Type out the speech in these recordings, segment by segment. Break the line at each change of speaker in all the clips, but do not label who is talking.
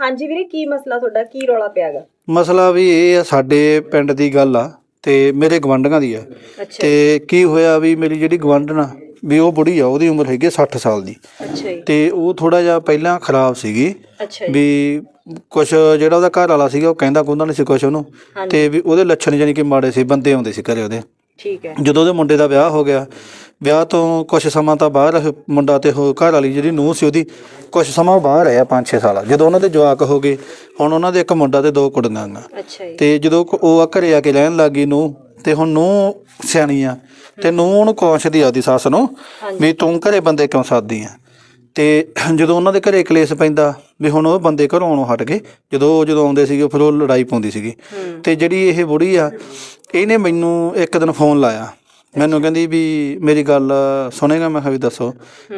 ਹਾਂਜੀ ਵੀਰੇ ਕੀ ਮਸਲਾ ਤੁਹਾਡਾ? ਕੀ ਰੌਲਾ ਪਿਆਗਾ?
ਮਸਲਾ ਵੀ ਇਹ ਆ ਸਾਡੇ ਪਿੰਡ ਦੀ ਗੱਲ ਆ ਤੇ ਮੇਰੇ ਗਵੰਡੀਆਂ ਦੀ ਆ।
ਅੱਛਾ
ਤੇ ਕੀ ਹੋਇਆ ਵੀ ਮੇਰੀ ਜਿਹੜੀ ਗਵੰਡਣ ਆ ਵੀ ਉਹ ਬੁੜੀ ਆ ਉਹਦੀ ਉਮਰ ਹੈਗੀ ਆ 60 ਸਾਲ ਦੀ।
ਅੱਛਾ ਜੀ।
ਤੇ ਉਹ ਥੋੜਾ ਜਿਹਾ ਪਹਿਲਾਂ ਖਰਾਬ ਸੀਗੀ
ਅੱਛਾ ਜੀ।
ਵੀ ਕੁਛ ਜਿਹੜਾ ਉਹਦਾ ਘਰ ਵਾਲਾ ਸੀਗਾ ਉਹ ਕਹਿੰਦਾ ਕੁੰਦਾ ਨਹੀਂ ਸੀ ਕੁਛ ਉਹਨੂੰ।
ਹਾਂਜੀ।
ਤੇ ਵੀ ਉਹਦੇ ਲੱਛਣ ਜਾਨੀ ਕਿ ਮਾੜੇ ਸੀ ਬੰਦੇ ਆਉਂਦੇ ਸੀ ਘਰੇ ਉਹਦੇ।
ਠੀਕ ਹੈ।
ਜਦੋਂ ਉਹਦੇ ਮੁੰਡੇ ਦਾ ਵਿਆਹ ਹੋ ਗਿਆ ਵਿਆਹ ਤੋਂ ਕੁਝ ਸਮਾਂ ਤਾਂ ਬਾਹਰ ਮੁੰਡਾ ਤੇ ਉਹ ਘਰ ਵਾਲੀ ਜਿਹੜੀ ਨੂੰਹ ਸੀ ਉਹਦੀ ਕੁਝ ਸਮਾਂ ਉਹ ਬਾਹਰ ਰਿਹਾ 5-6 ਸਾਲ। ਜਦੋਂ ਉਹਨਾਂ ਦੇ ਜਵਾਕ ਹੋ ਗਏ ਹੁਣ ਉਹਨਾਂ ਦੇ ਇੱਕ ਮੁੰਡਾ ਤੇ ਦੋ ਕੁੜੀਆਂ
ਅੱਛਾ ਜੀ।
ਤੇ ਜਦੋਂ ਉਹ ਆ ਘਰੇ ਆ ਕੇ ਰਹਿਣ ਲੱਗੀ ਨੂੰ ਤੇ ਹੁਣ ਨੂੰ ਸਿਆਣੀ ਆ। ਤੇ ਨੂੰ ਉਹਨੂੰ ਕੌਂਸ਼ਦੀ ਆਦੀ ਸੱਸ ਨੂੰ ਵੀ ਤੂੰ ਘਰੇ ਬੰਦੇ ਕਿਉਂ ਸਾਦੀ ਆ? ਤੇ ਜਦੋਂ ਉਹਨਾਂ ਦੇ ਘਰੇ ਕਲੇਸ਼ ਪੈਂਦਾ ਵੀ ਹੁਣ ਉਹ ਬੰਦੇ ਘਰੋਂ ਆਉਣੋਂ ਹਟ ਗਏ। ਜਦੋਂ ਜਦੋਂ ਆਉਂਦੇ ਸੀਗੇ ਫਿਰ ਉਹ ਲੜਾਈ ਪਾਉਂਦੀ ਸੀਗੀ।
ਹੂੰ।
ਤੇ ਜਿਹੜੀ ਇਹ ਬੁੜੀ ਆ ਇਹਨੇ ਮੈਨੂੰ ਇੱਕ ਦਿਨ ਫੋਨ ਲਾਇਆ। ਮੈਨੂੰ ਕਹਿੰਦੀ ਵੀ ਮੇਰੀ ਗੱਲ ਸੁਣੇਗਾ ਮੈਂ ਕਿਹਾ ਵੀ ਦੱਸੋ।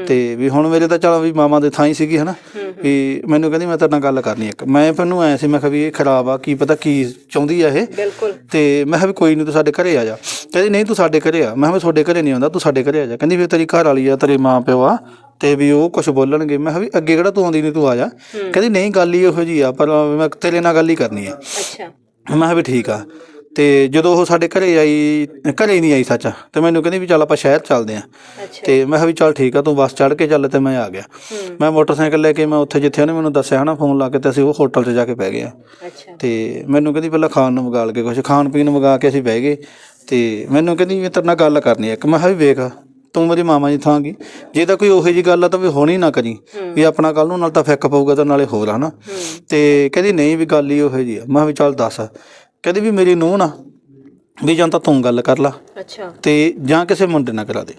ਤੇ ਵੀ ਹੁਣ ਮੇਰੇ ਤਾਂ ਚਲ ਵੀ ਮਾਮਾ ਦੇ ਥਾਂ ਹੀ ਸੀਗੀ ਹਨਾ। ਵੀ ਮੈਨੂੰ ਕਹਿੰਦੀ ਮੈਂ ਤੇਰੇ ਨਾਲ ਗੱਲ ਕਰਨੀ ਇੱਕ। ਮੈਂ ਮੈਨੂੰ ਐ ਸੀ ਮੈਂ ਕਿਹਾ ਵੀ ਇਹ ਖਰਾਬ ਆ ਕੀ ਪਤਾ ਕੀ ਚਾਹੁੰਦੀ ਆ ਇਹ।
ਬਿਲਕੁਲ।
ਤੇ ਮੈਂ ਕਿਹਾ ਵੀ ਕੋਈ ਨਹੀਂ ਤੂੰ ਸਾਡੇ ਘਰੇ ਆ ਜਾ। ਕਹਿੰਦੀ ਨਹੀਂ ਤੂੰ ਸਾਡੇ ਘਰੇ ਆ। ਮੈਂ ਕਿਹਾ ਮੈਂ ਤੁਹਾਡੇ ਘਰੇ ਨਹੀਂ ਆਉਂਦਾ ਤੂੰ ਸਾਡੇ ਘਰੇ ਆ ਜਾ। ਕਹਿੰਦੀ ਵੀ ਤੇਰੀ ਘਰ ਵਾਲੀ ਆ ਤੇਰੇ ਮਾਂ ਪਿਓ ਆ ਤੇ ਵੀ ਉਹ ਕੁਝ ਬੋਲਣਗੇ। ਮੈਂ ਕਿਹਾ ਵੀ ਅੱਗੇ ਕਿਹੜਾ ਤੂੰ ਆਉਂਦੀ ਨਹੀਂ ਤੂੰ ਆ ਜਾ। ਕਹਿੰਦੀ ਨਹੀਂ ਗੱਲ ਹੀ ਇਹੋ ਜੀ ਆ ਪਰ ਮੈਂ ਤੇਰੇ ਨਾਲ ਗੱਲ ਹੀ ਕਰਨੀ ਆ।
ਅੱਛਾ।
ਮੈਂ ਕਿਹਾ ਵੀ ਠੀਕ ਆ। ਤੇ ਜਦੋਂ ਉਹ ਸਾਡੇ ਘਰੇ ਆਈ ਘਰੇ ਨਹੀਂ ਆਈ ਸੱਚ। ਤੇ ਮੈਨੂੰ ਕਹਿੰਦੀ ਵੀ ਚੱਲ ਆਪਾਂ ਸ਼ਹਿਰ ਚੱਲਦੇ ਆਂ। ਤੇ ਮੈਂ ਕਿਹਾ ਵੀ ਚੱਲ ਠੀਕ ਆ ਤੂੰ ਬੱਸ ਚੜ੍ਹ ਕੇ ਚੱਲ ਤੇ ਮੈਂ ਆ ਗਿਆ। ਮੈਂ ਮੋਟਰਸਾਈਕਲ ਲੈ ਕੇ ਮੈਂ ਉੱਥੇ ਜਿੱਥੇ ਉਹਨੇ ਮੈਨੂੰ ਦੱਸਿਆ ਹਨਾ ਫੋਨ ਲਾ ਕੇ ਤੇ ਅਸੀਂ ਉਹ ਹੋਟਲ 'ਚ ਜਾ ਕੇ ਬਹਿ ਗਏ ਆ।
ਅੱਛਾ।
ਤੇ ਮੈਨੂੰ ਕਹਿੰਦੀ ਪਹਿਲਾਂ ਖਾਣ ਨੂੰ ਮੰਗਾ ਲਗੇ ਕੁਝ ਖਾਣ ਪੀਣ ਨੂੰ ਮੰਗਾ ਕੇ ਅਸੀਂ ਬਹਿ ਗਏ। ਤੇ ਮੈਨੂੰ ਕਹਿੰਦੀ ਵੀ ਤੇਰੇ ਨਾਲ ਗੱਲ ਕਰਨੀ ਹੈ ਇੱਕ। ਮੈਂ ਕਿਹਾ ਵੀ ਵੇਖ ਤੂੰ ਮੇਰੀ ਮਾਮਾ ਜੀ ਥਾਂਗੀ ਜੇ ਤਾਂ ਕੋਈ ਉਹੋ ਜੀ ਗੱਲ ਆ ਤਾਂ ਵੀ ਹੋਣੀ ਨਾ ਕਰੀ। ਵੀ ਆਪਣਾ ਕੱਲ ਨੂੰ ਨਾਲ ਤਾਂ ਫਿੱਕ ਪਊਗਾ ਤਾਂ ਨਾਲੇ ਹੋਰ ਹਨਾ। ਤੇ ਕਹਿੰਦੀ ਨਹੀਂ ਵੀ ਗੱਲ ਹੀ ਉਹੋ ਜੀ ਆ। ਮੈਂ ਕਿਹਾ ਵੀ ਚੱਲ ਦੱਸ। ਕਹਿੰਦੀ ਵੀ ਮੇਰੀ ਨੂੰਹ ਨਾ ਵੀ ਜਾਂ ਤਾਂ ਤੂੰ ਗੱਲ ਕਰ ਲਾ।
ਅੱਛਾ।
ਤੇ ਜਾਂ ਕਿਸੇ ਮੁੰਡੇ ਨਾਲ ਕਰਾ ਦੇ।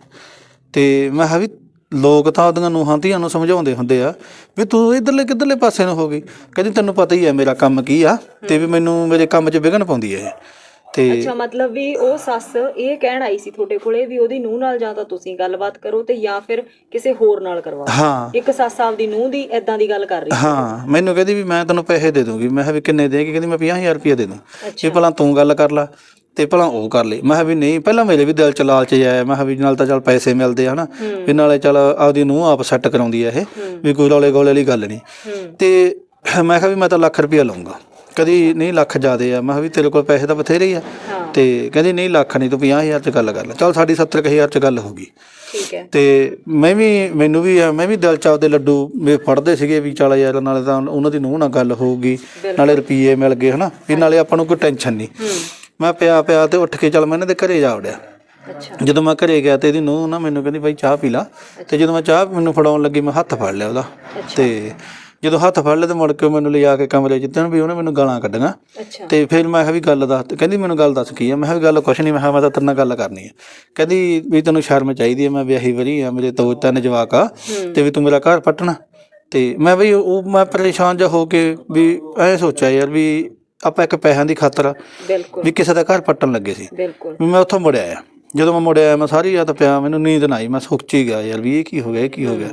ਤੇ ਮੈਂ ਕਿਹਾ ਵੀ ਲੋਕ ਤਾਂ ਉਹਦੀਆਂ ਨੂੰਹਾਂ ਧੀਆਂ ਨੂੰ ਸਮਝਾਉਂਦੇ ਹੁੰਦੇ ਆ ਵੀ ਤੂੰ ਇਧਰਲੇ ਕਿੱਧਰਲੇ ਪਾਸੇ ਨੂੰ ਹੋ ਗਈ। ਕਹਿੰਦੀ ਤੈਨੂੰ ਪਤਾ ਹੀ ਹੈ ਮੇਰਾ ਕੰਮ ਕੀ ਆ ਤੇ ਵੀ ਮੈਨੂੰ ਮੇਰੇ ਕੰਮ 'ਚ ਵਿਘਨ ਪਾਉਂਦੀ ਹੈ ਇਹ। ਤੇ
ਅੱਛਾ ਮਤਲਬ ਵੀ ਉਹ ਸੱਸ ਇਹ ਕਹਿਣ ਆਈ ਸੀ ਤੁਹਾਡੇ ਕੋਲੇ ਵੀ ਉਹਦੀ ਨੂੰਹ ਨਾਲ ਜਾਂ ਤਾਂ ਤੁਸੀਂ ਗੱਲਬਾਤ ਕਰੋ ਤੇ ਜਾਂ ਫਿਰ ਕਿਸੇ ਹੋਰ ਨਾਲ ਕਰਵਾਓ
ਹਾਂ।
ਇੱਕ ਸੱਸ ਆਪਦੀ ਨੂੰਹ ਦੀ ਐਦਾਂ ਦੀ ਗੱਲ ਕਰ ਰਹੀ
ਹਾਂ ਮੈਨੂੰ ਕਹਿੰਦੀ ਵੀ ਮੈਂ ਤੈਨੂੰ ਪੈਸੇ ਦੇ ਦੂੰਗੀ। ਮੈਂ ਕਿਹਾ ਵੀ ਕਿੰਨੇ ਦੇਗੀ? ਕਹਿੰਦੀ ਮੈਂ 50000 ਰੁਪਏ ਦੇ ਦੂੰ। ਵੀ ਭਲਾ ਤੂੰ ਗੱਲ ਕਰ ਲਾ ਤੇ ਭਲਾ ਉਹ ਕਰ ਲਈ ਮੈਂ ਕਿਹਾ ਵੀ ਨਹੀਂ ਪਹਿਲਾਂ ਮੇਰੇ ਵੀ ਦਿਲ ਚ ਲਾਲਚ ਆਇਆ। ਮੈਂ ਕਿਹਾ ਵੀ ਨਾਲ ਤਾਂ ਚੱਲ ਪੈਸੇ ਮਿਲਦੇ ਆ ਹਨਾ। ਵੀ ਨਾਲੇ ਚੱਲ ਆਪਦੀ ਨੂੰ ਆਪ ਸੈੱਟ ਕਰਾਉਂਦੀ ਆ ਇਹ। ਵੀ ਕੋਈ ਰੌਲੇ ਗੋਲੇ ਵਾਲੀ ਗੱਲ ਨਹੀਂ। ਤੇ ਮੈਂ ਕਿਹਾ ਵੀ ਮੈਂ ਤਾਂ ਲੱਖ ਰੁਪਇਆ ਲਵਾਂਗਾ ਕਦੀ ਨਹੀਂ ਲੱਖ ਜ਼ਿਆਦੇ ਆ। ਮੈਂ ਕਿਹਾ ਵੀ ਤੇਰੇ ਕੋਲ ਪੈਸੇ ਤਾਂ ਬਥੇਰੇ ਹੀ ਆ। ਤੇ ਕਹਿੰਦੀ ਨਹੀਂ ਲੱਖ ਨਹੀਂ ਤੂੰ 50000 ਚ ਗੱਲ ਕਰ ਲੈ। ਚੱਲ ਸਾਡੀ 70000 ਚ ਗੱਲ ਹੋ ਗਈ।
ਠੀਕ ਹੈ।
ਤੇ ਮੈਂ ਵੀ ਮੈਨੂੰ ਵੀ ਮੈਂ ਵੀ ਦਿਲ ਚ ਆਪਦੇ ਲੱਡੂ ਵੀ ਫੜਦੇ ਸੀਗੇ ਵੀ ਚੱਲ ਯਾਰ ਨਾਲੇ ਤਾਂ ਉਹਨਾਂ ਦੀ ਨੂੰਹ ਨਾਲ ਗੱਲ ਹੋਊਗੀ। ਨਾਲੇ ਰੁਪਈਏ ਮਿਲ ਗਏ ਹਨਾ? ਵੀ ਨਾਲੇ ਆਪਾਂ ਨੂੰ ਕੋਈ ਟੈਨਸ਼ਨ ਨਹੀਂ। ਮੈਂ ਪਿਆ ਪਿਆ ਤੇ ਉੱਠ ਕੇ ਚੱਲ ਮੈਂ ਇਹਨਾਂ ਦੇ ਘਰੇ ਜਾ ਵੜਿਆ।
ਅੱਛਾ।
ਜਦੋਂ ਮੈਂ ਘਰੇ ਗਿਆ ਤੇ ਇਹਦੀ ਨੂੰਹ ਨਾ ਮੈਨੂੰ ਕਹਿੰਦੀ ਬਾਈ ਚਾਹ ਪੀ ਲਾ। ਤੇ ਜਦੋਂ ਮੈਂ ਚਾਹ ਮੈਨੂੰ ਫੜਾਉਣ ਲੱਗੀ ਮੈਂ ਹੱਥ ਫੜ ਲਿਆ ਉਹਦਾ। ਤੇ ਜਦੋਂ ਹੱਥ ਫੜ ਲਿਆ ਤੇ ਮੁੜ ਕੇ ਮੈਨੂੰ ਲਿਜਾ ਕੇ ਕਮਰੇ 'ਚ ਵੀ ਉਹਨੇ ਮੈਨੂੰ ਗਾਲਾਂ ਕੱਢੀਆਂ। ਤੇ ਫਿਰ ਮੈਂ ਕਿਹਾ ਵੀ ਗੱਲ ਦੱਸ ਤੇ ਕਹਿੰਦੀ ਮੈਨੂੰ ਗੱਲ ਦੱਸ ਕੀ ਆ? ਮੈਂ ਕਿਹਾ ਵੀ ਗੱਲ ਕੁਛ ਨਹੀਂ ਮੈਂ ਕਿਹਾ ਮੈਂ ਤਾਂ ਤੇਰੇ ਨਾਲ ਗੱਲ ਕਰਨੀ ਆ। ਕਹਿੰਦੀ ਵੀ ਤੈਨੂੰ ਸ਼ਰਮ ਚਾਹੀਦੀ ਆ ਮੈਂ ਵਿਆਹੀ ਵਰੀ ਆ ਮੇਰੇ ਦੋ ਤਿੰਨ ਜਵਾਕ ਆ ਤੇ ਵੀ ਤੂੰ ਮੇਰਾ ਘਰ ਪੱਟਣਾ। ਤੇ ਮੈਂ ਬਈ ਉਹ ਮੈਂ ਪਰੇਸ਼ਾਨ ਜਿਹਾ ਹੋ ਕੇ ਵੀ ਐ ਸੋਚਿਆ ਯਾਰ ਵੀ ਆਪਾਂ ਇੱਕ ਪੈਸਿਆਂ ਦੀ ਖਾਤਰ
ਬਿਲਕੁਲ।
ਵੀ ਕਿਸੇ ਦਾ ਘਰ ਪੱਟਣ ਲੱਗੇ ਸੀ।
ਬਿਲਕੁਲ।
ਵੀ ਮੈਂ ਉੱਥੋਂ ਮੁੜਿਆ ਆ। ਜਦੋਂ ਮੈਂ ਮੁੜਿਆ ਮੈਂ ਸਾਰੀ ਰਾਤ ਪਿਆ ਮੈਨੂੰ ਨੀਂਦ ਨਾ ਆਈ ਮੈਂ ਸੁੱਚੀ ਗਿਆ ਯਾਰ ਵੀ ਇਹ ਕੀ ਹੋ ਗਿਆ ਇਹ ਕੀ ਹੋ ਗਿਆ?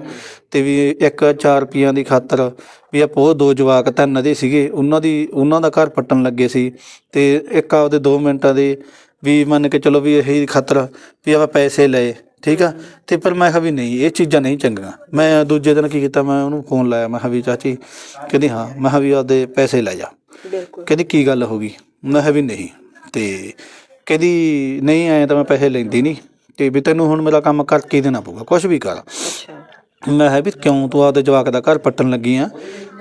ਤੇ ਵੀ ਇੱਕ 4 ਰੁਪਈਆਂ ਦੀ ਖਾਤਰ ਵੀ ਆਪੋ ਦੋ ਜਵਾਕ ਤਿੰਨ ਦੇ ਸੀਗੇ ਉਹਨਾਂ ਦੀ ਉਹਨਾਂ ਦਾ ਘਰ ਪੱਟਣ ਲੱਗੇ ਸੀ ਤੇ ਇੱਕ ਆਪਦੇ 2 ਮਿੰਟਾਂ ਦੇ ਵੀ ਮੰਨ ਕੇ ਚਲੋ ਵੀ ਇਹੀ ਖਾਤਰ ਵੀ ਆਪਾਂ ਪੈਸੇ ਲਏ ਠੀਕ ਆ? ਤੇ ਪਰ ਮੈਂ ਕਿਹਾ ਵੀ ਨਹੀਂ ਇਹ ਚੀਜ਼ਾਂ ਨਹੀਂ ਚੰਗੀਆਂ। ਮੈਂ ਦੂਜੇ ਦਿਨ ਕੀ ਕੀਤਾ ਮੈਂ ਉਹਨੂੰ ਫੋਨ ਲਾਇਆ ਮੈਂ ਕਿਹਾ ਵੀ ਚਾਚੀ ਕਹਿੰਦੀ ਹਾਂ ਮੈਂ ਕਿਹਾ ਵੀ ਆਪਦੇ ਪੈਸੇ ਲੈ ਜਾ।
ਬਿਲਕੁਲ।
ਕਹਿੰਦੀ ਕੀ ਗੱਲ ਹੋ ਗਈ? ਮੈਂ ਕਿਹਾ ਵੀ ਨਹੀਂ ਤੇ ਕਹਿੰਦੀ ਨਹੀਂ ਆਏ ਤਾਂ ਮੈਂ ਪੈਸੇ ਲੈਂਦੀ ਨਹੀਂ ਤੇ ਵੀ ਤੈਨੂੰ ਹੁਣ ਮੇਰਾ ਕੰਮ ਕਰਕੇ ਹੀ ਦੇਣਾ ਪਊਗਾ ਕੁਝ ਵੀ ਕਰ।
ਅੱਛਾ।
ਮੈਂ ਹੈ ਵੀ ਕਿਉਂ ਤੂੰ ਆਪਦੇ ਜਵਾਕ ਦਾ ਘਰ ਪੱਟਣ ਲੱਗੀ ਆ?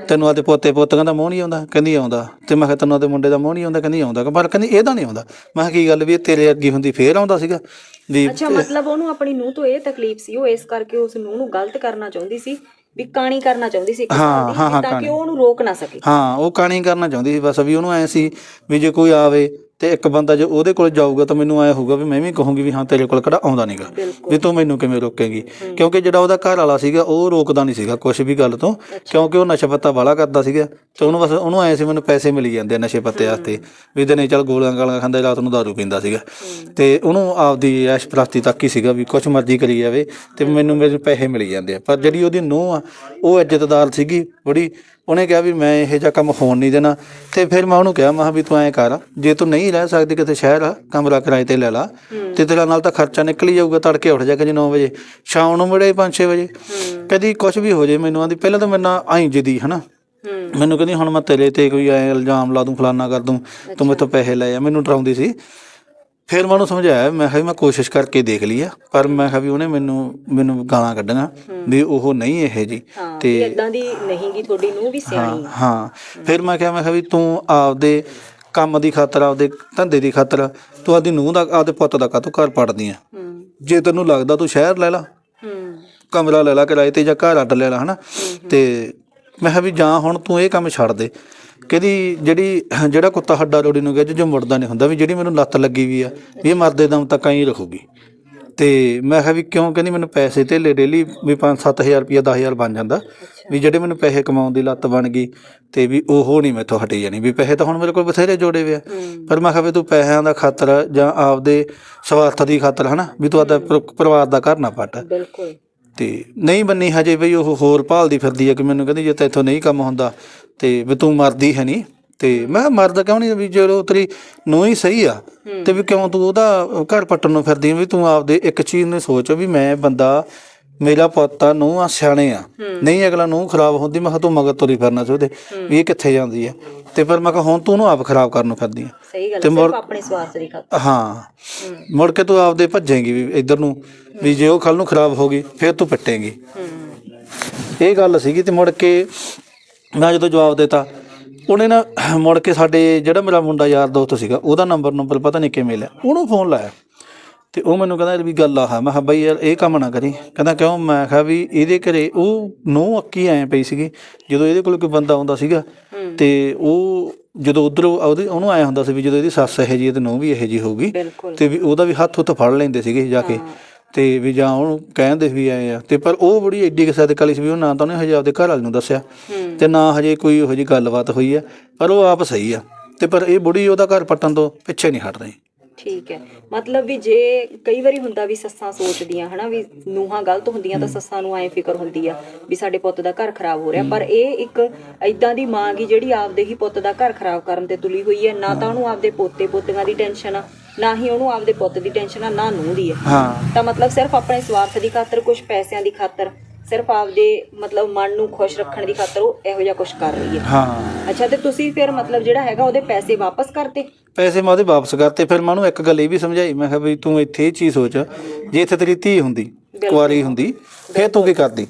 ਤੈਨੂੰ ਆਪਦੇ ਪੋਤੇ ਪੋਤਿਆਂ ਦਾ ਮੋਹ ਨਹੀਂ ਆਉਂਦਾ? ਕਹਿੰਦੀ ਆਉਂਦਾ। ਤੇ ਮੈਂ ਕਿਹਾ ਤੈਨੂੰ ਆਪਦੇ ਮੁੰਡੇ ਦਾ ਮੋਹ ਨਹੀਂ ਆਉਂਦਾ? ਕਹਿੰਦੀ ਆਉਂਦਾ। ਪਰ ਕਹਿੰਦੀ ਇਹਦਾ ਨਹੀਂ ਆਉਂਦਾ। ਮੈਂ ਕਿਹਾ ਕੀ ਗੱਲ ਵੀ ਇਹ ਤੇਰੇ ਅੱਗੇ ਹੁੰਦੀ ਫੇਰ ਆਉਂਦਾ ਸੀਗਾ? ਵੀ
ਅੱਛਾ ਮਤਲਬ ਉਹਨੂੰ ਆਪਣੀ ਨੂੰਹ ਤੋਂ ਇਹ ਤਕਲੀਫ ਸੀ ਉਹ ਇਸ ਕਰਕੇ ਉਸ ਨੂੰਹ ਨੂੰ ਗਲਤ ਕਰਨਾ ਚਾਹੁੰਦੀ ਸੀ ਵੀ ਕਾਣੀ ਕਰਨਾ ਚਾਹੁੰਦੀ ਸੀ
ਹਾਂ, ਹਾਂ, ਹਾਂ,
ਤਾਂ ਕਿ। ਉਹ ਉਹਨੂੰ ਰੋਕ ਨਾ ਸਕੇ।
ਹਾਂ ਉਹ ਕਾਣੀ ਕਰਨਾ ਚਾਹੁੰਦੀ ਸੀ ਬਸ ਵੀ ਉਹਨੂੰ ਐ ਸੀ ਵੀ ਜੇ ਕੋਈ ਆਵੇ ਤੇ ਇੱਕ ਬੰਦਾ ਜੇ ਉਹਦੇ ਕੋਲ ਜਾਊਗਾ ਤਾਂ ਮੈਨੂੰ ਐ ਹੋਊਗਾ ਵੀ ਮੈਂ ਵੀ ਕਹੂੰਗੀ ਵੀ ਹਾਂ ਤੇਰੇ ਕੋਲ ਕਿਹੜਾ ਆਉਂਦਾ ਨਹੀਂਗਾ ਵੀ ਤੂੰ ਮੈਨੂੰ ਕਿਵੇਂ ਰੋਕੇਂਗੀ? ਕਿਉਂਕਿ ਜਿਹੜਾ ਉਹਦਾ ਘਰ ਵਾਲਾ ਸੀਗਾ ਉਹ ਰੋਕਦਾ ਨਹੀਂ ਸੀਗਾ ਕੁਝ ਵੀ ਗੱਲ ਤੋਂ ਕਿਉਂਕਿ ਉਹ ਨਸ਼ਾ ਪੱਤਾ ਵਾਲਾ ਕਰਦਾ ਸੀਗਾ। ਤੇ ਉਹਨੂੰ ਬਸ ਉਹਨੂੰ ਐ ਸੀ ਮੈਨੂੰ ਪੈਸੇ ਮਿਲੀ ਜਾਂਦੇ ਨਸ਼ੇ ਪੱਤੇ ਵਾਸਤੇ ਵੀ ਦਿਨੇ ਚੱਲ ਗੋਲੀਆਂ ਗਾਲਾਂ ਖਾਂਦਾ ਰਾਤ ਨੂੰ ਦਾਰੂ ਪੀਂਦਾ ਸੀਗਾ। ਤੇ ਉਹਨੂੰ ਆਪਦੀ ਐਸ਼ ਪ੍ਰਸਤੀ ਤੱਕ ਹੀ ਸੀਗਾ ਵੀ ਕੁਝ ਮਰਜ਼ੀ ਕਰੀ ਜਾਵੇ ਤੇ ਮੈਨੂੰ ਮੇਰੇ ਪੈਸੇ ਮਿਲੀ ਜਾਂਦੇ ਆ। ਪਰ ਜਿਹੜੀ ਉਹਦੀ ਨੂੰਹ ਆ ਉਹ ਇੱਜ਼ਤਦਾਰ ਸੀਗੀ ਬੜੀ ਉਹਨੇ ਕਿਹਾ ਵੀ ਮੈਂ ਇਹ ਜਿਹਾ ਕੰਮ ਹੋਣ ਨਹੀਂ ਦੇਣਾ। ਤੇ ਫਿਰ ਮੈਂ ਉਹਨੂੰ ਕਿਹਾ ਮੈਂ ਕਿਹਾ ਵੀ ਤੂੰ ਐਂ ਕਰ ਜੇ ਤੂੰ ਨਹੀਂ ਰਹਿ ਸਕਦੀ ਕਿਤੇ ਸ਼ਹਿਰ ਆ ਕਮਰਾ ਕਿਰਾਏ ਤੇ ਲੈ ਲਾ ਤੇ ਤੇਰਾ ਨਾਲ ਤਾਂ ਖਰਚਾ ਨਿਕਲ ਹੀ ਜਾਊਗਾ ਤੜਕੇ ਉੱਠ ਜਾ ਕੇ 9 ਵਜੇ ਸ਼ਾਮ ਨੂੰ ਮੁੜੇ 5-6 ਵਜੇ। ਕਦੀ ਕੁਝ ਵੀ ਹੋ ਜੇ ਮੈਨੂੰ ਆਂਦੀ ਪਹਿਲਾਂ ਤਾਂ ਮੇਰੇ ਨਾਲ ਆਈ ਜਿੱਦੀ ਹਨਾ। ਮੈਨੂੰ ਕਹਿੰਦੀ ਹੁਣ ਮੈਂ ਤੇਰੇ ਤੇ ਕੋਈ ਐ ਇਲਜ਼ਾਮ ਲਾ ਦੂੰ ਫਲਾਨਾ ਕਰ ਦੂੰ ਤੂੰ ਮੈਥੋਂ ਪੈਸੇ ਲੈ ਆ ਮੈਨੂੰ ਡਰਾਉਂਦੀ ਸੀ। ਫਿਰ ਮੈਂ ਉਹਨੂੰ ਸਮਝਾਇਆ ਮੈਂ ਕਿਹਾ ਵੀ ਮੈਂ ਕੋਸ਼ਿਸ਼ ਕਰਕੇ ਦੇਖ ਲਈ ਆ ਪਰ ਮੈਂ ਕਿਹਾ ਵੀ ਉਹਨੇ ਮੈਨੂੰ ਮੈਨੂੰ ਗਾਲਾਂ ਕੱਢੀਆਂ ਵੀ ਉਹ ਨਹੀਂ ਇਹ ਜੀ। ਤੇ-
ਇਦਾਂ ਦੀ ਨਹੀਂਗੀ ਤੁਹਾਡੀ ਨੂੰ ਵੀ ਸਿਆਣੀ
ਹਾਂ। ਫਿਰ ਮੈਂ ਕਿਹਾ ਮੈਂ ਕਿਹਾ ਵੀ ਤੂੰ ਆਪਦੇ ਕੰਮ ਦੀ ਖਾਤਰ ਆਪਦੇ ਧੰਦੇ ਦੀ ਖਾਤਰ ਤੂੰ ਆਪਦੀ ਨੂੰਹ ਦਾ ਆਪਦੇ ਪੁੱਤ ਦਾ ਕਾਹਤੋਂ ਘਰ ਪੜਦੀ ਆ? ਜੇ ਤੈਨੂੰ ਲੱਗਦਾ ਤੂੰ ਸ਼ਹਿਰ ਲੈ ਲਾ ਕਮਰਾ ਲੈ ਲਾ ਕਿਰਾਏ ਤੇ ਜਾਂ ਘਰ ਅੱਡ ਲੈ ਲਾ ਹਨਾ? ਤੇ ਮੈਂ ਕਿਹਾ ਵੀ ਜਾਂ ਹੁਣ ਤੂੰ ਇਹ ਕੰਮ ਛੱਡ ਦੇ। ਕਹਿੰਦੀ ਜਿਹੜੀ ਜਿਹੜਾ ਕੁੱਤਾ ਹੱਡਾ ਰੋੜੀ ਨੂੰ ਗਿਆ ਜੋ ਮੁੜਦਾ ਨਹੀਂ ਹੁੰਦਾ ਵੀ ਜਿਹੜੀ ਮੈਨੂੰ ਲੱਤ ਲੱਗੀ ਵੀ ਆ ਵੀ ਇਹ ਮਰਦੇ ਦਮ ਤੱਕ ਹੀ ਰਹੂਗੀ। ਤੇ ਮੈਂ ਕਿਹਾ ਵੀ ਕਿਉਂ? ਕਹਿੰਦੀ ਮੈਨੂੰ ਪੈਸੇ ਧੇਲੇ ਡੇਲੀ ਵੀ 5-7000 ਰੁਪਇਆ 10000 ਬਣ ਜਾਂਦਾ। ਵੀ ਜਿਹੜੇ ਮੈਨੂੰ ਪੈਸੇ ਕਮਾਉਣ ਦੀ ਲੱਤ ਬਣ ਗਈ ਤੇ ਵੀ ਉਹ ਨਹੀਂ ਮੈਥੋਂ ਹਟੀ ਜਾਣੀ। ਵੀ ਪੈਸੇ ਤਾਂ ਹੁਣ ਮੇਰੇ ਕੋਲ ਬਥੇਰੇ ਜੋੜੇ ਵੇ ਆ। ਪਰ ਮੈਂ ਕਿਹਾ ਵੀ ਤੂੰ ਪੈਸਿਆਂ ਦਾ ਖਾਤਰ ਜਾਂ ਆਪਦੇ ਸਵਾਰਥ ਦੀ ਖਾਤਰ ਹਨਾ ਵੀ ਤੂੰ ਆਪਦਾ ਪਰ- ਪਰਿਵਾਰ ਦਾ ਘਰ ਨਾ ਪੱਟ।
ਬਿਲਕੁਲ।
ਤੇ ਨਹੀਂ ਬੰਨੀ ਹਜੇ ਬਈ ਉਹ ਹੋਰ ਭਾਲਦੀ ਫਿਰਦੀ ਹੈ ਕਿ ਮੈਨੂੰ ਕਹਿੰਦੀ ਜੇ ਤੇਥੋਂ ਨਹੀਂ ਕੰਮ ਹੁੰਦਾ ਤੇ ਵੀ ਤੂੰ ਮਰਦੀ ਹੈ ਨਹੀਂ। ਤੇ ਮੈਂ ਕਿਹਾ, ਮਰਦਾ ਕਿਉਂ ਨਹੀਂ ਵੀ ਜਦੋਂ ਤੇਰੀ ਨੂੰ ਹੀ ਸਹੀ ਆ, ਤੇ ਵੀ ਕਿਉਂ ਤੂੰ ਉਹਦਾ ਘਰ ਪੱਟਣ ਨੂੰ ਫਿਰਦੀ ਵੀ ਤੂੰ ਆਪਦੇ ਇੱਕ ਚੀਜ਼ ਨੂੰ ਸੋਚ ਵੀ ਮੈਂ ਬੰਦਾ ਮੇਰਾ ਪੁੱਤ ਆ ਨੂੰ ਆ ਸਿਆਣੇ ਆ। ਨਹੀਂ ਅਗਲਾ ਨੂੰ ਖਰਾਬ ਹੁੰਦੀ ਮੈਂ ਕਿਹਾ ਤੂੰ ਮਗਰ ਤੁਰੀ ਫਿਰਨਾ ਚਾਹੁੰਦੇ। ਵੀ ਇਹ ਕਿੱਥੇ ਜਾਂਦੀ ਆ? ਤੇ ਪਰ ਮੈਂ ਕਿਹਾ ਹੁਣ ਤੂੰ ਉਹਨੂੰ ਆਪ ਖਰਾਬ ਕਰਨ ਨੂੰ ਫਿਰਦੀ ਆ।
ਸਹੀ ਗੱਲ ਸਿਰਫ ਆਪਣੇ ਸਵਾਰਥ ਦੀ ਖਾਤਰ।
ਹਾਂ। ਮੁੜ ਕੇ ਤੂੰ ਆਪਦੇ ਭੱਜੇਂਗੀ ਵੀ ਇੱਧਰ ਨੂੰ ਵੀ ਜੇ ਉਹ ਕੱਲ ਨੂੰ ਖਰਾਬ ਹੋ ਗਈ ਫਿਰ ਤੂੰ ਪਿੱਟੇਂਗੀ। ਇਹ ਗੱਲ ਸੀਗੀ ਤੇ ਮੁੜ ਕੇ ਮੈਂ ਜਦੋਂ ਜਵਾਬ ਦਿੱਤਾ ਉਹਨੇ ਨਾ ਮੁੜ ਕੇ ਸਾਡੇ ਜਿਹੜਾ ਮੇਰਾ ਮੁੰਡਾ ਯਾਰ ਦੋਸਤ ਸੀਗਾ ਉਹਦਾ ਨੰਬਰ ਨੰਬਰ ਪਤਾ ਨਹੀਂ ਕਿਵੇਂ ਲਿਆ। ਉਹਨੂੰ ਫੋਨ ਲਾਇਆ। ਤੇ ਉਹ ਮੈਨੂੰ ਕਹਿੰਦਾ ਵੀ ਗੱਲ ਆ। ਮੈਂ ਕਿਹਾ ਬਈ ਯਾਰ ਇਹ ਕੰਮ ਨਾ ਕਰੀ। ਕਹਿੰਦਾ ਕਿਉਂ? ਮੈਂ ਕਿਹਾ ਵੀ ਇਹਦੇ ਘਰੇ ਉਹ ਨੂੰ ਅੱਕੀ ਐ ਪਈ ਸੀਗੀ ਜਦੋਂ ਇਹਦੇ ਕੋਲ ਕੋਈ ਬੰਦਾ ਆਉਂਦਾ ਸੀਗਾ। ਤੇ ਉਹ ਜਦੋਂ ਉਧਰ ਉਹਨੂੰ ਆਇਆ ਹੁੰਦਾ ਸੀ ਵੀ ਜਦੋਂ ਇਹਦੀ ਸੱਸ ਇਹੋ ਜੀ ਤੇ ਨੂੰ ਵੀ ਇਹੋ ਜੀ ਹੋਊਗੀ ਤੇ ਵੀ ਉਹਦਾ ਵੀ ਹੱਥ ਹੁੱਥ ਫੜ ਲੈਂਦੇ ਸੀਗੇ ਜਾ ਕੇ ਤੇ ਵੀ ਜਾਂ ਉਹਨੂੰ ਕਹਿੰਦੇ ਵੀ ਆਏ ਆ। ਤੇ ਪਰ ਉਹ ਬੜੀ ਐਡੀ ਕਿਸੇ ਦੇ ਕਾਲੀ ਸੀ ਵੀ ਉਹ ਨਾ ਤਾਂ ਉਹਨੇ ਹਜੇ ਆਪਦੇ ਘਰ ਵਾਲੇ ਨੂੰ ਦੱਸਿਆ ਤੇ ਨਾ ਹਜੇ ਕੋਈ ਉਹੋ ਜੀ ਗੱਲਬਾਤ ਹੋਈ ਆ ਪਰ ਉਹ ਆਪ ਸਹੀ ਆ। ਤੇ ਪਰ ਇਹ ਬੁੜੀ ਉਹਦਾ ਘਰ ਪੱਟਣ ਤੋਂ ਪਿੱਛੇ ਨਹੀਂ ਹਟ ਰਹੀ
ਠੀਕ ਹੈ। ਮਤਲਬ ਵੀ ਜੇ ਕਈ ਵਾਰੀ ਹੁੰਦਾ ਵੀ ਸੱਸਾਂ ਸੋਚਦੀਆਂ ਹਨਾ ਵੀ ਨੂਹਾਂ ਗਲਤ ਹੁੰਦੀਆਂ ਤਾਂ ਸੱਸਾਂ ਨੂੰ ਐ ਫਿਕਰ ਹੁੰਦੀ ਆ ਵੀ ਸਾਡੇ ਪੁੱਤ ਦਾ ਘਰ ਖਰਾਬ ਹੋ ਰਿਹਾ। ਪਰ ਇਹ ਇੱਕ ਐਦਾਂ ਦੀ ਮਾਂ ਗੀ ਜਿਹੜੀ ਆਪਦੇ ਹੀ ਪੁੱਤ ਦਾ ਘਰ ਖਰਾਬ ਕਰਨ ਤੇ ਤੁਲੀ ਹੋਈ ਹੈ। ਨਾ ਤਾਂ ਉਹਨੂੰ ਆਪਦੇ ਪੋਤੇ ਪੋਤੀਆਂ ਦੀ ਟੈਨਸ਼ਨ ਆ। ਨਾ ਹੀ ਉਹਨੂੰ ਆਪਦੇ ਪੁੱਤ ਦੀ ਟੈਨਸ਼ਨ ਆ ਨਾ ਨੂੰਹ ਦੀ ਹੈ।
ਹਾਂ।
ਤਾਂ ਮਤਲਬ ਸਿਰਫ ਆਪਣੇ ਸਵਾਰਥ ਦੀ ਖਾਤਰ ਕੁਝ ਪੈਸਿਆਂ ਦੀ ਖਾਤਰ ਸਿਰਫ ਆਪਦੇ ਮਤਲਬ ਮਨ ਨੂੰ ਖੁਸ਼ ਰੱਖਣ ਦੀ ਖਾਤਰ ਉਹ ਇਹੋ ਜਿਹਾ ਕੁਝ ਕਰ ਰਹੀ ਹੈ।
ਹਾਂ।
ਅੱਛਾ ਤੇ ਤੁਸੀਂ ਫਿਰ ਮਤਲਬ ਜਿਹੜਾ ਹੈਗਾ ਉਹਦੇ ਪੈਸੇ ਵਾਪਸ ਕਰਤੇ?
ਪੈਸੇ ਮੈਂ ਉਹਦੇ ਵਾਪਸ ਕਰਤੇ ਫਿਰ ਮੈਂ ਉਹਨੂੰ ਇੱਕ ਗੱਲ ਇਹ ਵੀ ਸਮਝਾਈ ਮੈਂ ਕਿਹਾ ਵੀ ਤੂੰ ਇੱਥੇ ਇਹ ਚੀਜ਼ ਸੋਚ ਜੇ ਇੱਥੇ ਤੇਰੀ ਧੀ ਹੁੰਦੀ ਕੁਆਰੀ ਹੁੰਦੀ ਫਿਰ ਤੂੰ ਕੀ ਕਰਦੀ?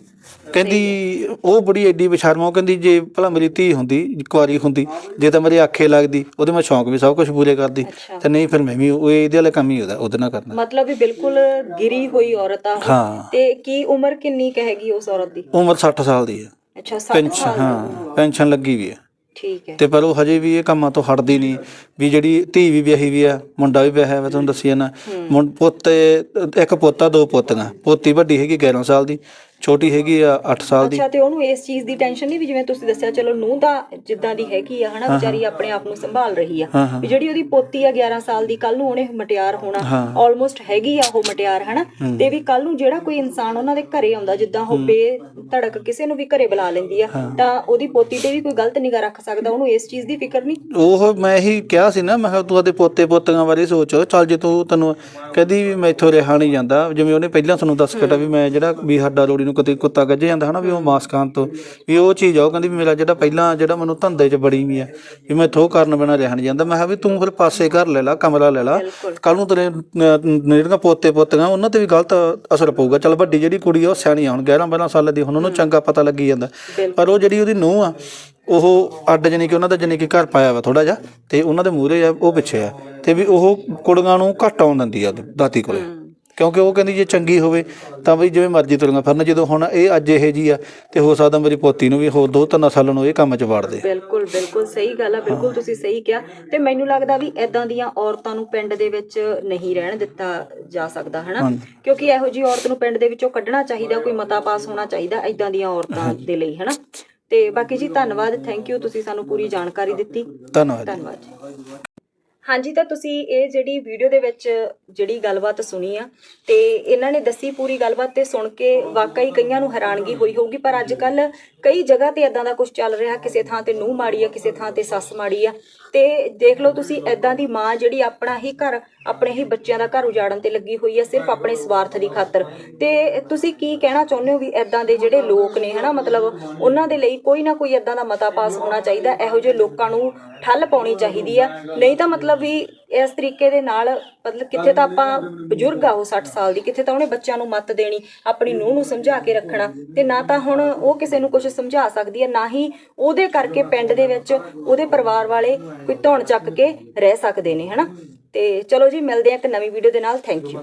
ਕਹਿੰਦੀ ਉਹ ਬੜੀ ਐਡੀ ਬਸ਼ਰਮਾ ਉਹ ਕਹਿੰਦੀ ਜੇ ਭਲਾ ਮੇਰੀ ਧੀ ਹੁੰਦੀ ਕੁਆਰੀ ਹੁੰਦੀ ਜੇ ਤਾਂ ਮੇਰੇ ਆਖੇ ਲੱਗਦੀ ਉਹਦੇ ਮੈਂ ਸ਼ੌਂਕ ਵੀ ਸਭ ਕੁਝ ਪੂਰੇ ਕਰਦੀ। ਤੇ ਨਹੀਂ ਫਿਰ ਮੈਂ ਵੀ ਉਹ ਇਹਦੇ ਵਾਲਾ ਕੰਮ ਹੀ ਉਹਦਾ ਉਹਦੇ ਨਾਲ ਕਰਨਾ।
ਮਤਲਬ ਵੀ ਬਿਲਕੁਲ ਗਿਰੀ ਹੋਈ ਔਰਤ ਆ।
ਹਾਂ।
ਤੇ ਕੀ ਉਮਰ ਕਿੰਨੀ ਕਹੇਗੀ ਉਸ ਔਰਤ ਦੀ?
ਉਮਰ 60 ਸਾਲ ਦੀ ਹੈ।
ਅੱਛਾ 60
ਪੈਨਸ਼ਨ
ਸਾਲ ਦੀ।
ਹਾਂ ਪੈਨਸ਼ਨ ਲੱਗੀ ਵੀ ਹੈ।
ਠੀਕ ਹੈ।
ਤੇ ਪਰ ਉਹ ਹਜੇ ਵੀ ਇਹ ਕੰਮਾਂ ਤੋਂ ਹਟਦੀ ਨਹੀਂ ਵੀ ਜਿਹੜੀ ਧੀ ਵੀ ਵਿਆਹੀ ਵੀ ਆ ਮੁੰਡਾ ਵੀ ਵਿਆਹਿਆ ਮੈਂ ਤੁਹਾਨੂੰ ਦੱਸੀ ਨਾ ਮੁੰ ਪੋਤੇ ਇੱਕ ਪੋਤਾ ਦੋ ਪੋਤੀਆਂ ਪੋਤੀ ਵੱਡੀ ਹੈਗੀ 11 ਸਾਲ ਦੀ ਛੋਟੀ ਹੈਗੀ ਆ 8 ਸਾਲ ਦੀ।
ਅੱਛਾ ਤੇ ਉਹਨੂੰ ਇਸ ਚੀਜ਼ ਦੀ ਟੈਨਸ਼ਨ ਨਹੀਂ ਵੀ ਜਿਵੇਂ ਤੁਸੀਂ ਦੱਸਿਆ ਚਲੋ ਨੂੰਹ ਦਾ ਜਿੱਦਾਂ ਦੀ ਹੈਗੀ ਆ ਹਨਾ ਵਿਚਾਰੀ ਆਪਣੇ ਆਪ ਨੂੰ ਸੰਭਾਲ ਰਹੀ ਆ। ਵੀ ਜਿਹੜੀ ਉਹਦੀ ਪੋਤੀ ਆ 11 ਸਾਲ ਦੀ ਕੱਲ ਨੂੰ ਉਹਨੇ ਮਟਿਆਰ ਹੋਣਾ। ਆਲਮੋਸਟ ਹੈਗੀ ਆ ਉਹ ਮਟਿਆਰ ਹਨਾ। ਤੇ ਵੀ ਕੱਲ ਨੂੰ ਜਿਹੜਾ ਕੋਈ ਇਨਸਾਨ ਉਹਨਾਂ ਦੇ ਘਰੇ ਆਉਂਦਾ ਜਿੱਦਾਂ ਉਹ ਬੇ ਧੜਕ ਕਿਸੇ ਨੂੰ ਵੀ ਘਰੇ ਬੁਲਾ ਲੈਂਦੀ ਆ ਤਾਂ ਉਹਦੀ ਪੋਤੀ ਤੇ ਵੀ ਕੋਈ ਗਲਤ ਨਿਗਾਹ ਰੱਖ ਸਕਦਾ ਉਹਨੂੰ ਇਸ ਚੀਜ਼ ਦੀ ਫਿਕਰ ਨਹੀਂ?
ਉਹ ਮੈਂ ਇਹੀ ਕਿਹਾ ਸੀ ਨਾ ਮੈਂ ਕਿਹਾ ਤੂੰ ਆਦੇ ਪੋਤੇ ਪੋਤੀਆਂ ਬਾਰੇ ਸੋਚ ਚੱਲ ਜੇ ਤੂੰ ਤੈਨੂੰ ਕਹਦੀ ਵੀ ਮੈਂ ਇੱਥੋਂ ਰਿਹਾ ਨਹੀਂ ਜਾਂਦਾ ਜਿਵੇਂ ਉਹਨੇ ਪਹਿਲਾਂ ਤੁਹਾਨੂੰ ਦੱਸ ਕਟਾ ਵੀ ਮੈਂ ਜਿਹੜਾ ਵੀ ਸਾਡਾ ਰੋੜੀ ਨੂੰ ਕਿਤੇ ਕੁੱਤਾ ਗੱਜੇ ਜਾਂਦਾ ਹਨਾ ਵੀ ਉਹ ਮਾਸ ਖਾਣ ਤੋਂ। ਵੀ ਉਹ ਚੀਜ਼ ਆ ਉਹ ਕਹਿੰਦੀ ਵੀ ਮੇਰਾ ਜਿਹੜਾ ਪਹਿਲਾਂ ਜਿਹੜਾ ਮੈਨੂੰ ਧੰਦੇ 'ਚ ਬੜੀ ਵੀ ਆ ਵੀ ਮੈਂ ਥੋ ਕਰਨ ਬਿਨਾ ਰਹਿਣ ਜਾਂਦਾ। ਮੈਂ ਕਿਹਾ ਵੀ ਤੂੰ ਫਿਰ ਪਾਸੇ ਘਰ ਲੈ ਲਾ ਕਮਰਾ ਲੈ ਲਾ। ਕੱਲ ਨੂੰ ਤੇਰੇ ਜਿਹੜੀਆਂ ਪੋਤੇ ਪੋਤੀਆਂ ਉਹਨਾਂ ਤੇ ਵੀ ਗਲਤ ਅਸਰ ਪਊਗਾ। ਚੱਲ ਵੱਡੀ ਜਿਹੜੀ ਕੁੜੀ ਆ ਉਹ ਸਿਆਣੀ ਆ ਹੁਣ 11 12 ਸਾਲ ਦੀ ਹੁਣ ਉਹਨੂੰ ਚੰਗਾ ਪਤਾ ਲੱਗੀ ਜਾਂਦਾ। ਪਰ ਉਹ ਜਿਹੜੀ ਉਹਦੀ ਨੂੰਹ ਆ ਉਹ ਅੱਡ ਜਾਣੀ ਕਿ ਉਹਨਾਂ ਦਾ ਜਾਣੀ ਕਿ ਘਰ ਪਾਇਆ ਵਾ ਥੋੜਾ ਜਿਹਾ ਤੇ ਉਹਨਾਂ ਦੇ ਮੂਹਰੇ ਆ ਉਹ ਪਿੱਛੇ ਆ। ਤੇ ਵੀ ਉਹ ਕੁੜੀਆਂ ਨੂੰ ਘੱਟ ਆਉਣ ਦਿੰਦੀ ਆ ਦਾਤੀ ਕੋਲੇ। ਕਿਉਂਕਿ ਉਹ ਕਹਿੰਦੀ ਜੇ ਚੰਗੀ ਹੋਵੇ ਤਾਂ ਵੀ ਜਿਵੇਂ ਮਰਜ਼ੀ ਤੁਰੀਆਂ ਫਿਰਨ ਜਦੋਂ ਹੁਣ ਇਹ ਅੱਜ ਇਹ ਜੀ ਆ ਤੇ ਹੋ ਸਕਦਾ ਮੇਰੀ ਪੋਤੀ ਨੂੰ ਵੀ ਹੋਰ ਦੋ ਤਿੰਨ ਸਾਲਾਂ ਨੂੰ ਇਹ ਕੰਮ 'ਚ ਵਾੜ ਦੇ।
ਬਿਲਕੁਲ ਬਿਲਕੁਲ ਸਹੀ ਗੱਲ ਆ ਬਿਲਕੁਲ ਤੁਸੀਂ ਸਹੀ ਕਿਹਾ ਤੇ ਮੈਨੂੰ ਲੱਗਦਾ ਵੀ ਐਦਾਂ ਦੀਆਂ ਔਰਤਾਂ ਨੂੰ ਪਿੰਡ ਦੇ ਵਿੱਚ ਨਹੀਂ ਰਹਿਣ ਦਿੱਤਾ ਜਾ ਸਕਦਾ ਹਨਾ। ਕਿਉਂਕਿ ਇਹੋ ਜੀ ਔਰਤ ਨੂੰ ਪਿੰਡ ਦੇ ਵਿੱਚੋਂ ਕੱਢਣਾ ਚਾਹੀਦਾ ਕੋਈ ਮਤਾ ਪਾਸ ਹੋਣਾ ਚਾਹੀਦਾ ਐਦਾਂ ਦੀਆਂ ਔਰਤਾਂ ਦੇ ਲਈ ਹਨਾ? ਤੇ ਬਾਕੀ ਜੀ ਧੰਨਵਾਦ ਥੈਂਕ ਯੂ ਤੁਸੀਂ ਸਾਨੂੰ ਪੂਰੀ ਜਾਣਕਾਰੀ ਦਿੱਤੀ।
ਧੰਨਵਾਦ।
ਧੰਨਵਾਦ ਹਾਂਜੀ, ਤਾਂ ਤੁਸੀਂ ਇਹ ਜਿਹੜੀ ਵੀਡੀਓ ਦੇ ਵਿੱਚ ਜਿਹੜੀ ਗੱਲਬਾਤ ਸੁਣੀ ਆ, ਤੇ ਇਹਨਾਂ ਨੇ ਦੱਸੀ ਪੂਰੀ ਗੱਲਬਾਤ ਤੇ ਸੁਣ ਕੇ ਵਾਕਈ ਕਈਆਂ ਨੂੰ ਹੈਰਾਨਗੀ ਹੋਈ ਹੋਊਗੀ, ਪਰ ਅੱਜ ਕੱਲ ਕਈ ਜਗ੍ਹਾ ਤੇ ਇਦਾਂ ਦਾ ਕੁਝ ਚੱਲ ਰਿਹਾ, ਕਿਸੇ ਥਾਂ ਤੇ ਨੂੰਹ ਮਾੜੀ ਆ, ਕਿਸੇ ਥਾਂ ਤੇ ਸੱਸ ਮਾੜੀ ਆ ਤੇ ਦੇਖ ਲਓ ਤੁਸੀਂ ਇਦਾਂ ਦੀ ਮਾਂ ਜਿਹੜੀ ਆਪਣਾ ਹੀ ਘਰ, ਆਪਣੇ ਹੀ ਬੱਚਿਆਂ ਦਾ ਘਰ ਉਜਾੜਨ ਤੇ ਲੱਗੀ ਹੋਈ ਹੈ ਸਿਰਫ ਆਪਣੇ ਸਵਾਰਥ ਦੀ ਖਾਤਰ। ਤੇ ਤੁਸੀਂ ਕੀ ਕਹਿਣਾ ਚਾਹੁੰਦੇ ਹੋ ਵੀ ਇਦਾਂ ਦੇ ਜਿਹੜੇ ਲੋਕ ਨੇ, ਹਨਾ, ਮਤਲਬ ਉਹਨਾਂ ਦੇ ਲਈ ਕੋਈ ਨਾ ਕੋਈ ਇਦਾਂ ਦਾ ਮਤਾ ਪਾਸ ਹੋਣਾ ਚਾਹੀਦਾ, ਇਹੋ ਜਿਹੇ ਲੋਕਾਂ ਨੂੰ ਠੱਲ ਪਾਉਣੀ ਚਾਹੀਦੀ ਆ? ਨਹੀਂ ਤਾਂ ਮਤਲਬ ਵੀ ਇਸ ਤਰੀਕੇ ਦੇ ਨਾਲ ਮਤਲਬ ਕਿੱਥੇ ਤਾਂ ਆਪਾਂ ਬਜ਼ੁਰਗ ਆ ਉਹ 60 ਸਾਲ ਦੀ, ਕਿੱਥੇ ਤਾਂ ਉਹਨੇ ਬੱਚਿਆਂ ਨੂੰ ਮੱਤ ਦੇਣੀ, ਆਪਣੀ ਨੂੰਹ ਨੂੰ ਸਮਝਾ ਕੇ ਰੱਖਣਾ ਤੇ ਨਾ ਤਾਂ ਹੁਣ ਉਹ ਕਿਸੇ ਨੂੰ ਕੁਝ ਸਮਝਾ ਸਕਦੀ ਹੈ, ਨਾ ਹੀ ਉਹਦੇ ਕਰਕੇ ਪਿੰਡ ਦੇ ਵਿੱਚ ਉਹਦੇ ਪਰਿਵਾਰ ਵਾਲੇ ਕੋਈ ਧੌਣ ਚੱਕ ਕੇ ਰਹਿ ਸਕਦੇ ਨੇ, ਹਨਾ? ਤੇ ਚਲੋ ਜੀ, ਮਿਲਦੇ ਆ ਇੱਕ ਨਵੀਂ ਵੀਡੀਓ ਦੇ ਨਾਲ। Thank you